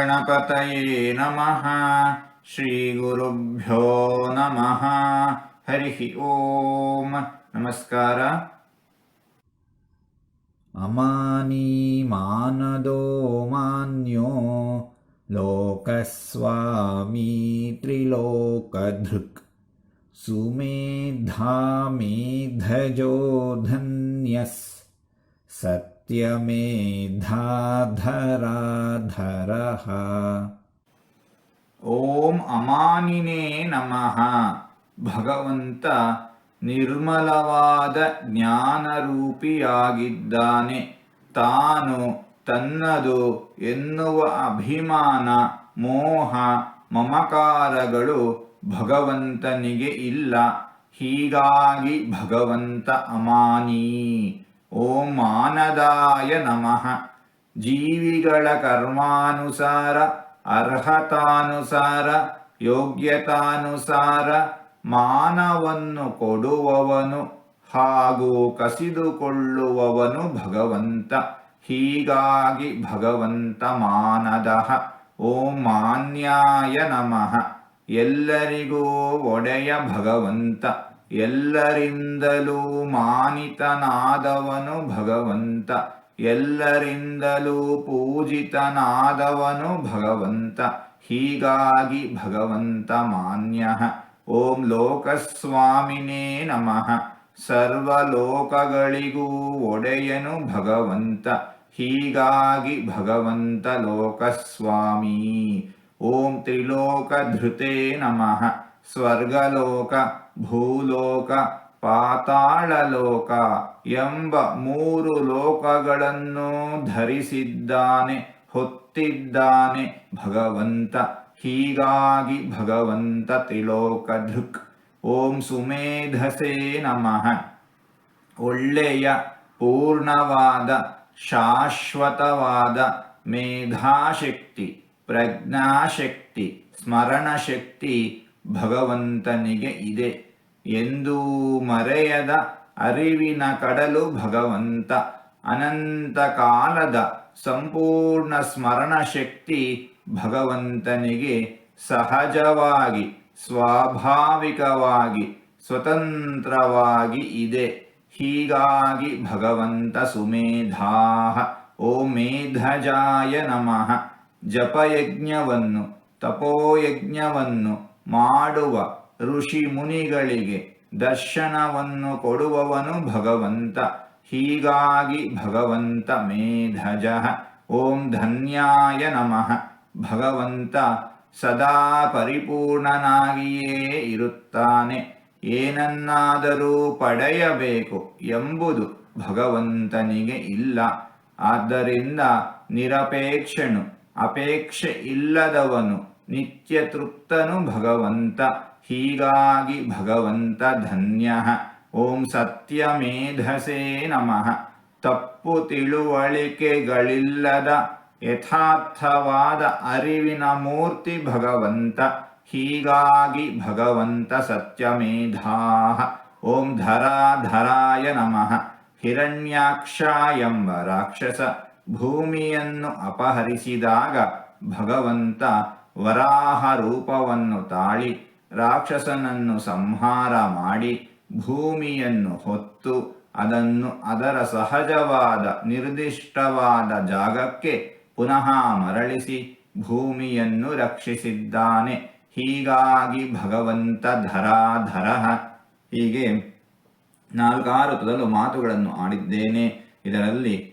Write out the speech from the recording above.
गणपतये नमः। श्रीगुरुभ्यो नमः। हरिः ॐ नमस्कार। अमानी मानदो मान्यो लोकस्वामी त्रिलोकधृक्। सुमेधा मेधजो धजो धन्यस्। सत् सत्यमेधाधराधरः ಓಂ ಅಮಾನಿನೇ ನಮಃ ಭಗವಂತ ನಿರ್ಮಲವಾದ ಜ್ಞಾನರೂಪಿಯಾಗಿದ್ದಾನೆ ತಾನು ತನ್ನದು ಎನ್ನುವ ಅಭಿಮಾನ ಮೋಹ ಮಮಕಾರಗಳು ಭಗವಂತನಿಗೆ ಇಲ್ಲ ಹೀಗಾಗಿ ಭಗವಂತ ಅಮಾನಿ ಓಂ ಮಾನದಾಯ ನಮಃ. ಜೀವಿಗಳ ಕರ್ಮಾನುಸಾರ, ಅರ್ಹತಾನುಸಾರ, ಯೋಗ್ಯತಾನುಸಾರ ಮಾನವನ್ನು ಕೊಡುವವನು ಹಾಗೂ ಕಸಿದುಕೊಳ್ಳುವವನು ಭಗವಂತ. ಹೀಗಾಗಿ ಭಗವಂತ ಮಾನದಃ. ಓಂ ಮಾನ್ಯಾಯ ನಮಃ. ಎಲ್ಲರಿಗೂ ಒಡೆಯ ಭಗವಂತ. ಎಲ್ಲರಿಂದಲೂ ಮಾನಿತನಾದವನು ಭಗವಂತ. ಎಲ್ಲರಿಂದಲೂ ಪೂಜಿತನಾದವನು ಭಗವಂತ. ಹೀಗಾಗಿ ಭಗವಂತ ಮಾನ್ಯ. ಓಂ ಲೋಕಸ್ವಾಮಿನೇ ನಮಃ. ಸರ್ವಲೋಕಗಳಿಗೂ ಒಡೆಯನು ಭಗವಂತ. ಹೀಗಾಗಿ ಭಗವಂತ ಲೋಕಸ್ವಾಮಿ. ಓಂ ತ್ರಿಲೋಕಧೃತೆ ನಮಃ. ಸ್ವರ್ಗಲೋಕ, ಭೂಲೋಕ, ಪಾತಾಳಲೋಕ ಎಂಬ ಮೂರು ಲೋಕಗಳನ್ನು ಧರಿಸಿದ್ದಾನೆ, ಹೊತ್ತಿದ್ದಾನೆ ಭಗವಂತ. ಹೀಗಾಗಿ ಭಗವಂತ ತ್ರಿಲೋಕಧೃಕ್ ಓಂ ಸುಮೇಧಸೇ ನಮಃ. ಒಳ್ಳೆಯ, ಪೂರ್ಣವಾದ, ಶಾಶ್ವತವಾದ ಮೇಧಾಶಕ್ತಿ, ಪ್ರಜ್ಞಾಶಕ್ತಿ, ಸ್ಮರಣಶಕ್ತಿ ಭಗವಂತನಿಗೆ ಇದೆ ಎಂದೂ ಮರೆಯದ ಅರಿವಿನ ಕಡಲು ಭಗವಂತ. ಅನಂತ ಕಾಲದ ಸಂಪೂರ್ಣ ಸ್ಮರಣ ಶಕ್ತಿ ಭಗವಂತನಿಗೆ ಸಹಜವಾಗಿ, ಸ್ವಾಭಾವಿಕವಾಗಿ, ಸ್ವತಂತ್ರವಾಗಿ ಇದೆ. ಹೀಗಾಗಿ ಭಗವಂತ ಸುಮೇಧಾಹ ಓ ಮೇಧಜಾಯ ನಮಃ. ಜಪಯಜ್ಞವನ್ನು, ತಪೋಯಜ್ಞವನ್ನು ಮಾಡುವ ಋಷಿ ಮುನಿಗಳಿಗೆ ದರ್ಶನವನ್ನು ಕೊಡುವವನು ಭಗವಂತ. ಹೀಗಾಗಿ ಭಗವಂತ ಮೇಧಜ. ಓಂ ಧನ್ಯಾಯ ನಮಃ. ಭಗವಂತ ಸದಾ ಪರಿಪೂರ್ಣನಾಗಿಯೇ ಇರುತ್ತಾನೆ. ಏನನ್ನಾದರೂ ಪಡೆಯಬೇಕು ಎಂಬುದು ಭಗವಂತನಿಗೆ ಇಲ್ಲ. ಆದ್ದರಿಂದ ನಿರಪೇಕ್ಷನು, ಅಪೇಕ್ಷೆ ಇಲ್ಲದವನು ನಿತ್ಯ ತೃಪ್ತನು ಭಗವಂತ ಹೀಗಾಗಿ ಭಗವಂತ ಧನ್ಯ ಓಂ ಸತ್ಯಮೇಧಸೇ ನಮಃ ತಪ್ಪು ತಿಳುವಳಿಕೆಗಳಿಲ್ಲದ ಯಥಾರ್ಥವಾದ ಅರಿವಿನ ಮೂರ್ತಿ ಭಗವಂತ। ಹೀಗಾಗಿ ಭಗವಂತ ಸತ್ಯಮೇಧಾ ಓಂ ಧರಾಧರಾಯ ನಮಃ। ಹಿರಣ್ಯಾಕ್ಷ ಎಂಬ ರಾಕ್ಷಸ ಭೂಮಿಯನ್ನು ಅಪಹರಿಸಿದಾಗ ಭಗವಂತ ವರಾಹ ರೂಪವನ್ನು ತಾಳಿ, ರಾಕ್ಷಸನನ್ನು ಸಂಹಾರ ಮಾಡಿ, ಭೂಮಿಯನ್ನು ಹೊತ್ತು, ಅದನ್ನು ಅದರ ಸಹಜವಾದ, ನಿರ್ದಿಷ್ಟವಾದ ಜಾಗಕ್ಕೆ ಪುನಃ ಮರಳಿಸಿ, ಭೂಮಿಯನ್ನು ರಕ್ಷಿಸಿದ್ದಾನೆ. ಹೀಗಾಗಿ ಭಗವಂತ ಧರಾಧರ ಹೀಗೆ ನಾಲ್ಕಾರು ತದಲು ಮಾತುಗಳನ್ನು ಆಡಿದ್ದೇನೆ. ಇದರಲ್ಲಿ